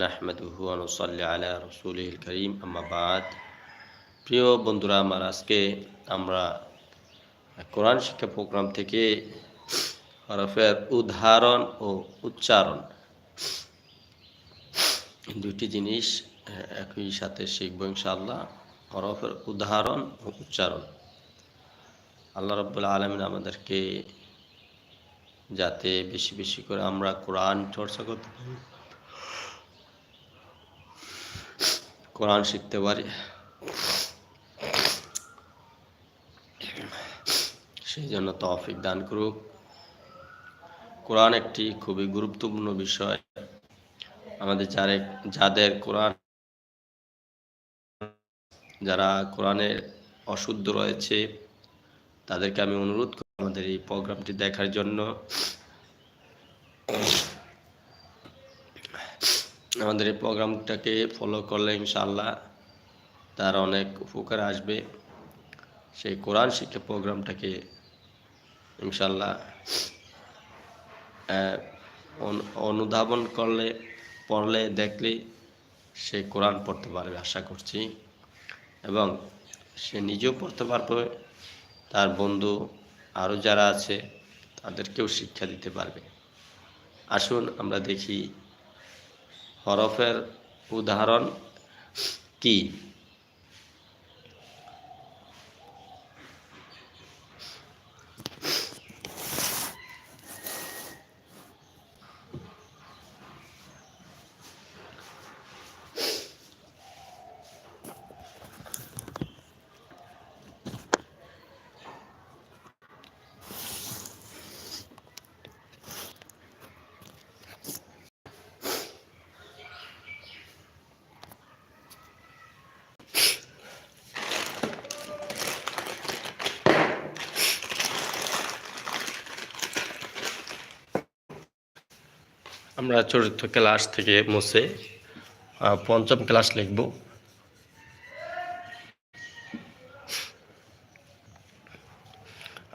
নাহমেদুহু আনুসাল্লি আলা রসুলিল করিম। আম্মাবাদ প্রিয় বন্ধুরা, আমার আজকে আমরা কোরআন শিক্ষা প্রোগ্রাম থেকে হরফের উদাহরণ ও উচ্চারণ দুটি জিনিস একই সাথে শিখব ইনশাআল্লাহ, হরফের উদাহরণ ও উচ্চারণ। আল্লাহ রব্বুল আলমিন আমাদেরকে যাতে বেশি বেশি করে আমরা কোরআন চর্চা করতে পারি। কোরআন শিখতে পারি। সেই জন্য তৌফিক দান করুক। কোরআন একটি খুবই গুরুত্বপূর্ণ বিষয়। আমাদের যারে, যাদের কোরআন, যারা কোরআনের অশুদ্ধ রয়েছে, তাদেরকে আমি অনুরোধ করি আমাদের এই প্রোগ্রামটি দেখার জন্য। আমাদের এই প্রোগ্রামটাকে ফলো করলে ইনশাল্লাহ তার অনেক উপকার আসবে। সেই কোরআন শিক্ষা প্রোগ্রামটাকে ইনশাল্লাহ অনুধাবন করলে, পড়লে, দেখলে সে কোরআন পড়তে পারবে আশা করছি। এবং সে নিজেও পড়তে পারবে, তার বন্ধু আরও যারা আছে তাদেরকেও শিক্ষা দিতে পারবে। আসুন আমরা দেখি হরফের উদাহরণ কি? আমরা চতুর্থ ক্লাস থেকে মুছে পঞ্চম ক্লাস লিখব।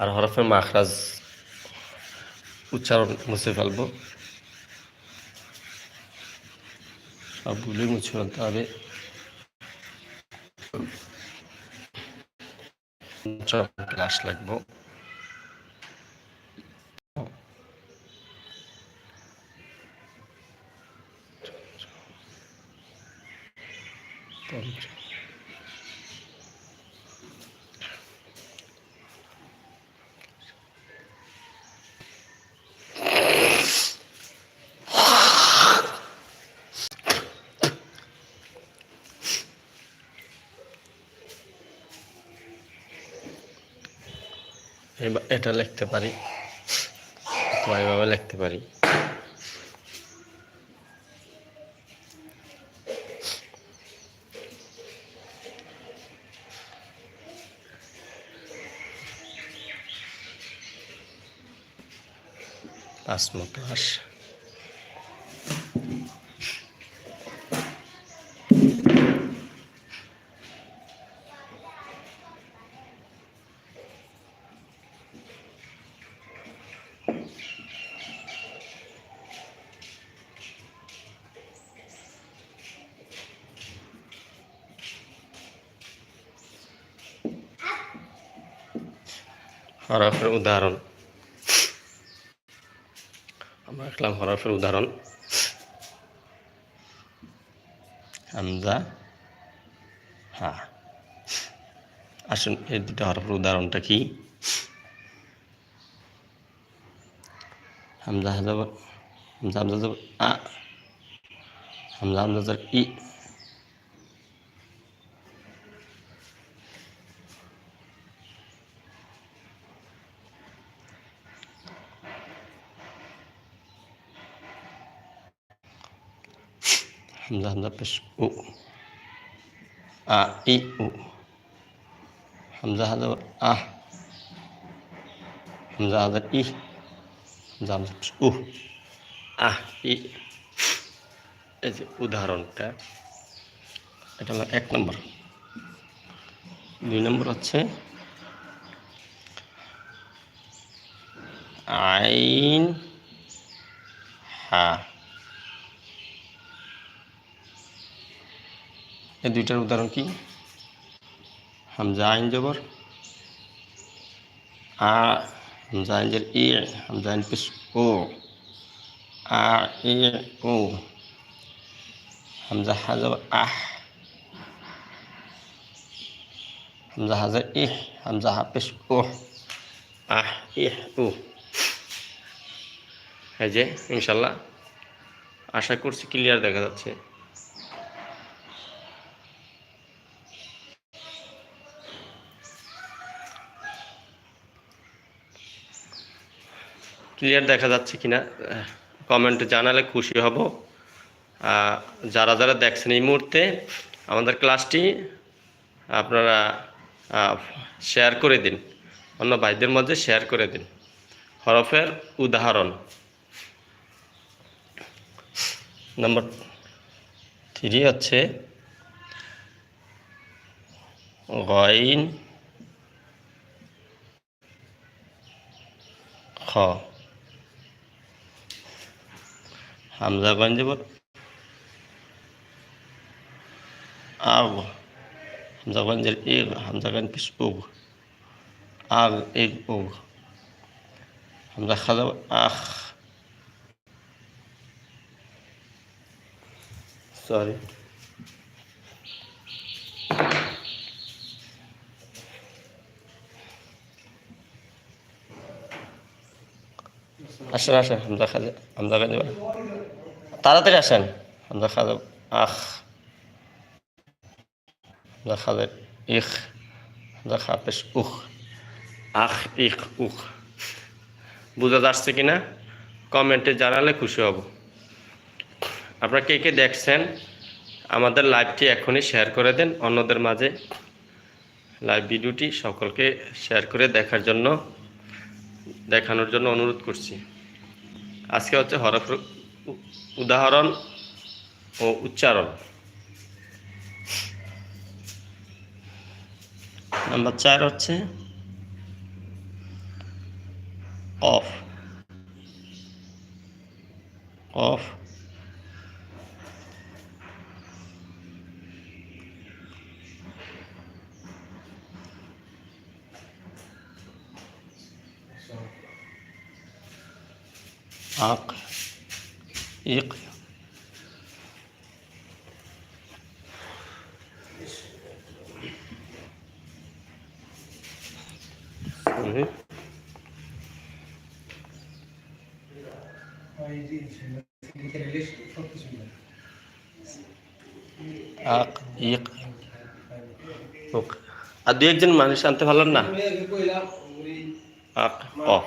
আর হরফের মাখরাজ উচ্চারণ মুছে ফেলব। সবগুলোই মুছে ফেলতে হবে। ক্লাস লিখব। এটা লিখতে পারি। তোমার এভাবে লিখতে পারি। পাঁচমো ক্লাস হরফের উদাহরণ। আমরা রাখলাম হরফের উদাহরণ। হামজা, হা। আসুন, এই দুটো হরফের উদাহরণটা কি? হামজা হামজা হামজা হামজা হামজা ই। হামজা হামজা পেশ উ আ ই উ হামজা হাজা আহ হামজা হাজা ই হামজা হামজা পেশ উ আহ ই এই যে উদাহরণটা এটা হলো এক নম্বর দুই নম্বর হচ্ছে আইন হা এই দুইটার উদাহরণ কি? হামজা আইন জবর আ আইন জের ই হামজা আইন পেশ ও আ ই ও, হামজা হাজব আহ, হামজা হাজার ইহ হামজা হাফেশ ও, আহ ইহ ও। এই যে, ইনশাল্লাহ, আশা করছি ক্লিয়ার দেখা যাচ্ছে। ক্লিয়ার দেখা যাচ্ছে কিনা কমেন্টে জানালে খুশি হব। যারা যারা দেখছেন এই মুহূর্তে, আমাদের ক্লাসটি আপনারা শেয়ার করে দিন। অন্য ভাইদের মধ্যে শেয়ার করে দিন। হরফের উদাহরণ। নম্বর থ্রি হচ্ছে, গইন, খ। হামজা গইন যাব আগ হামজা গঞ্জের ইগ হামজা গঞ্জ পিস উগ আগ ইগ উগ হামজা খাজা আখ সরি আসেন আসেন হামজা খাজা হামজা গঞ্জ তাড়াতাড়ি আসেন। খাজা আখ খাজা ইখ হামজা খাপেশ উখ আখ ইখ উখ বোঝা যাচ্ছে কিনা কমেন্টে জানালে খুশি হব। আপনারা কে কে দেখছেন, আমাদের লাইভটি এখনই শেয়ার করে দেন। অন্যদের মাঝে লাইভ ভিডিওটি সকলকে শেয়ার করে দেখার জন্য, দেখানোর জন্য অনুরোধ করছি। আজকে হচ্ছে হরফ উদাহরণ ও উচ্চারণ। নাম্বার চার হচ্ছে অফ। অফ। আক। ইক Sorry. আক ইক উক আর দু একজন মানুষ আনতে পারলেন না? আক অফ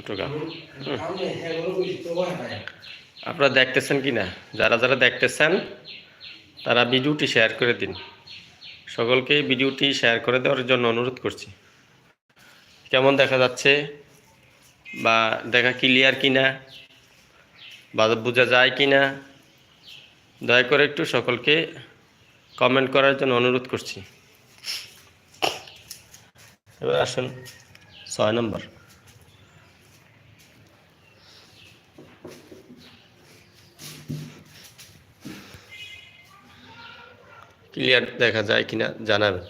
ছোট কাফ আপনারা দেখতেছেন কি না? যারা যারা দেখতেছেন, তারা ভিডিওটি শেয়ার করে দিন। সকলকে ভিডিওটি শেয়ার করে দেওয়ার জন্য অনুরোধ করছি। কেমন দেখা যাচ্ছে? বা দেখা ক্লিয়ার কি না বা বোঝা যায় কি না দয়া করে একটু সকলকে কমেন্ট করার জন্য অনুরোধ করছি। এবার আসুন, ছয় নম্বর। ক্লিয়ার দেখা যায় কিনা জানাবেন।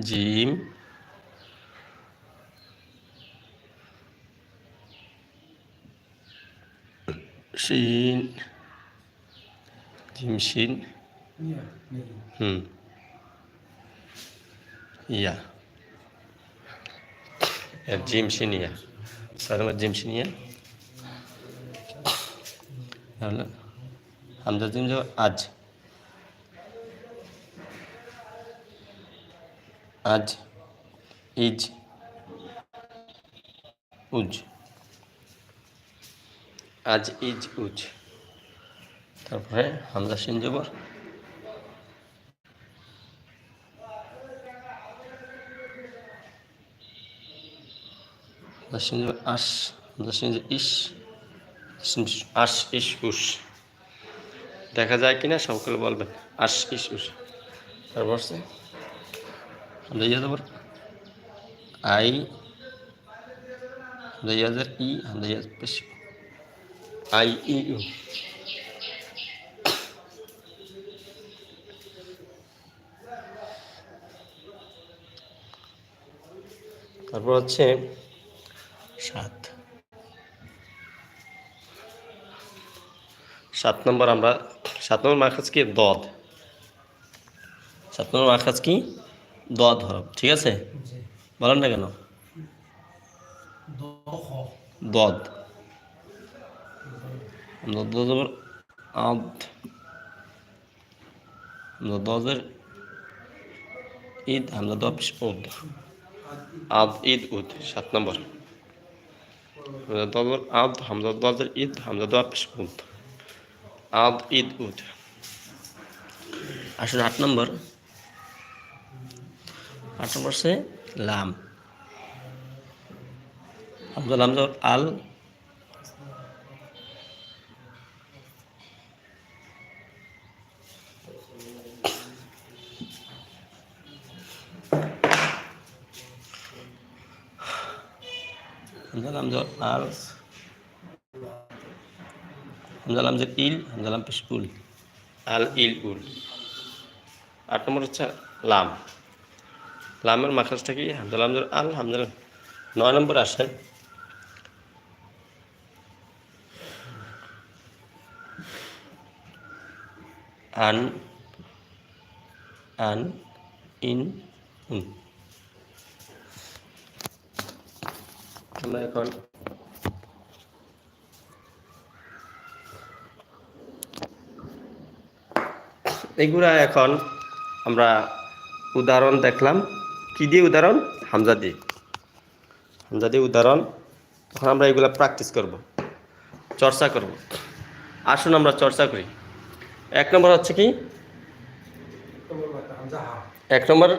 জিম। শিন। জিম শিন। হুম। ইয়া এর জিম শিন ইয়া সালমান জিম শিন ইয়া তাহলে হামজা জিম আজ আজ ইজ উজ আজ ইজ উজ তারপরে হামজা সিন জবর আস জবর ইস আস ইস উস দেখা যায় কিনা, সকলে বলবেন আস ইস উস তারপর হচ্ছে হামজা ইয়া জবর আই হামজা ইয়াজের ই হামজা ইয়াজ পেশ। আই, ই ইউ তারপর হচ্ছে সাত। সাত নম্বর আমরা সাত নম্বর মাখাজ কি? দদ। সাত নম্বর মাখাজ কি? দদ হরফ ঠিক আছে? বলেন না কেন? দদ। দদের আদ। দদের ঈদ আমরা দব উদ। আদ ঈদ উদ সাত নম্বর। আদ হামজা দদের ঈদ হামজা দব উদ আদ, ঈদ, উদ। আসলে আট নম্বর। আট নম্বর সে লাম। আব্দুল আল হামজা হামজা আল হামজা হামজা ইল হামজা লাম পেশ উল আল ইল উল। আট নম্বর হচ্ছে লাম। লামের মাখাজটা কি? হামজা হামজা আল হামজা লাম। নয় নম্বর আসেন। আন আন, ইন, উন। আমরা এখন এগুলা এখন আমরা উদাহরণ দেখলাম। কি দিয়ে উদাহরণ? হামজা দিয়ে। হামজা দিয়ে উদাহরণ। তখন আমরা এগুলা প্র্যাকটিস করব। চর্চা করব। আসুন আমরা চর্চা করি। এক নম্বর হচ্ছে কি? এক নম্বর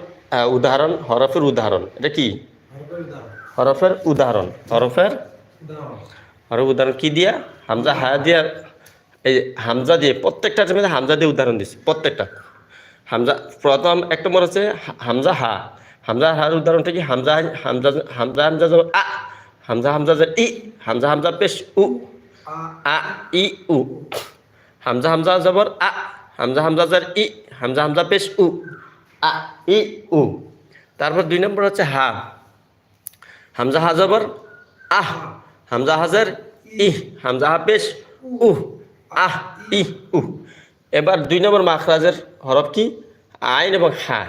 উদাহরণ, হরফের উদাহরণ। এটা কি? হরফের উদাহরণ। হরফের? হরফ উদাহরণ কি দিয়া? হামজা হা দিয়া, এই হামজা দিয়ে প্রত্যেকটার মধ্যে হামজা দিয়ে উদাহরণ দিচ্ছে প্রত্যেকটা। হামজা, প্রথম এক নম্বর হচ্ছে হামজা হা। হামজা হার উদাহরণটা কি? হামজা হামজা হামজা হামজা যাব আ, হামজা হামজা ই, হামজা হামজা পেশ উ, আ, ই, উ। হামজা হামজা জবর আ, হামজা হামজা যার ই, হামজা হামজা পেশ উ, আ, ই, উ। তারপর দুই নম্বর হচ্ছে হা। হামজা হা জবর, আহ, হামজা হাজার, ইহ, হামজা হা পেশ, উহ, আহ, ইহ, উহ। এবার দুই নম্বর মাখরাজের হরফ কি? আইন এবং হা।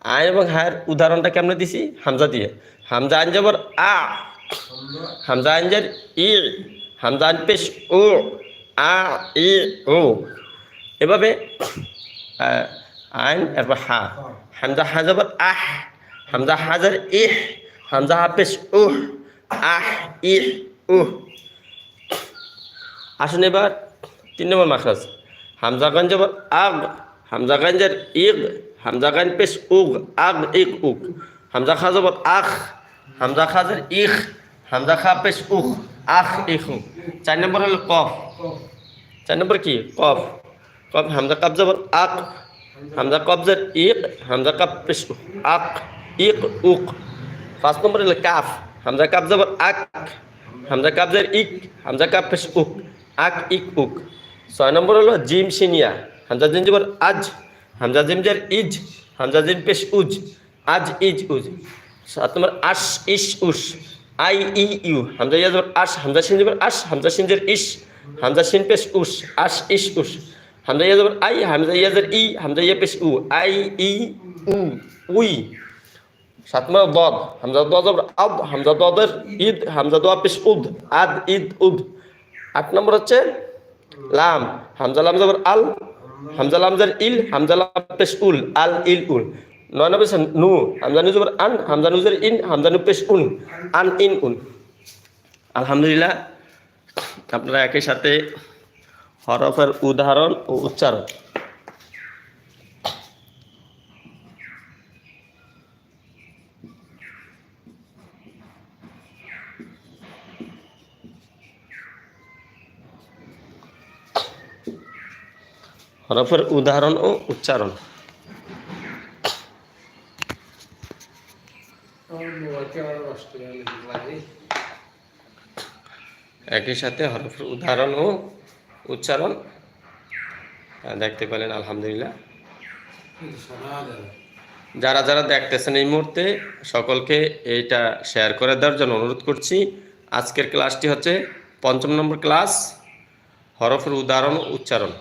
আইন এবং হায়ের উদাহরণটা কেমনে দিছি? হামজা দিয়ে। হামজা আইন জবর, আ। হামজা আইন যার ই। হামজা আইন পেশ, উ। আ, ই ও এভাবে আইন, এরপর হা। হামজা হা জবর, আহ। হামজা হাজার ইহ। হামজা হাফেজ উহ আহ ইহ উহ আসুন এবার তিন নম্বর মাখরাজ হামজা গান জবর আগ হামজা গাঞ্জের ইগ হামজা গান পেশ উগ আগ ইগ উগ হামজা খা জবর আখ হামজা খাজের ইখ হামজা খা পেশ উখ আখ ইখ উখ চার নম্বর হলো কফ চার নম্বর কি কফ কফ হামজা কাপ জবর আক হামজা কবজের ইক হামজা কাপ পেশ আক ইক উক পাঁচ নম্বর হলো কাফ। হামজা কাপ জবর আক, হামজা কাপ জের ইক, হামজা কাপ পেশ উক, আক, ইক, উক। ছয় নম্বর হলো জিম সিনিয়া, হামজা জিন জবর আজ, হামজা জিম জের ইজ, হামজা জিন পেশ উজ, আজ ইজ উজ। সাত নম্বর আশ ইস উস আই, ই, ইউ। হামজা ইয়া জবর আশ, হামজা সিন জবর আশ, হামজা সিন জের ইস হামজা সিন পেশ উস আশ ইস উস হামজা ইয়া জবর আই, হামজা ইয়া জের ই, হামজা ইয়া পেশ উ, আই, ই, উ, উই। সাত নম্বর দদ, হামজা দদ জবর আদ হামজা দদের ঈদ, হামজা দোয়া পেশ উদ, আদ, ঈদ, উদ। আট নম্বর হচ্ছে লাম, হামজা লাম আল, হামজা লাম জের ইল, হামজা লাম পেশ উল, আল, ইল, উল। নয় নম্বর হচ্ছে নু হামজানু জবর আন হামজানু জবর ইন হামজানু পেশ উন, আন, ইন উন আলহামদুলিল্লাহ, আপনারা একই সাথে হরফের উদাহরণ ও উচ্চারণ। হরফের উদাহরণ ও উচ্চারণ। একই সাথে হরফের উদাহরণ ও উচ্চারণ। দেখতে পেলেন, আলহামদুলিল্লাহ। যারা যারা দেখতেছেন এই মুহূর্তে, সকলকে এইটা শেয়ার করে দেওয়ার জন্য অনুরোধ করছি। আজকের ক্লাসটি হচ্ছে পঞ্চম নম্বর ক্লাস হরফের উদাহরণ উচ্চারণ।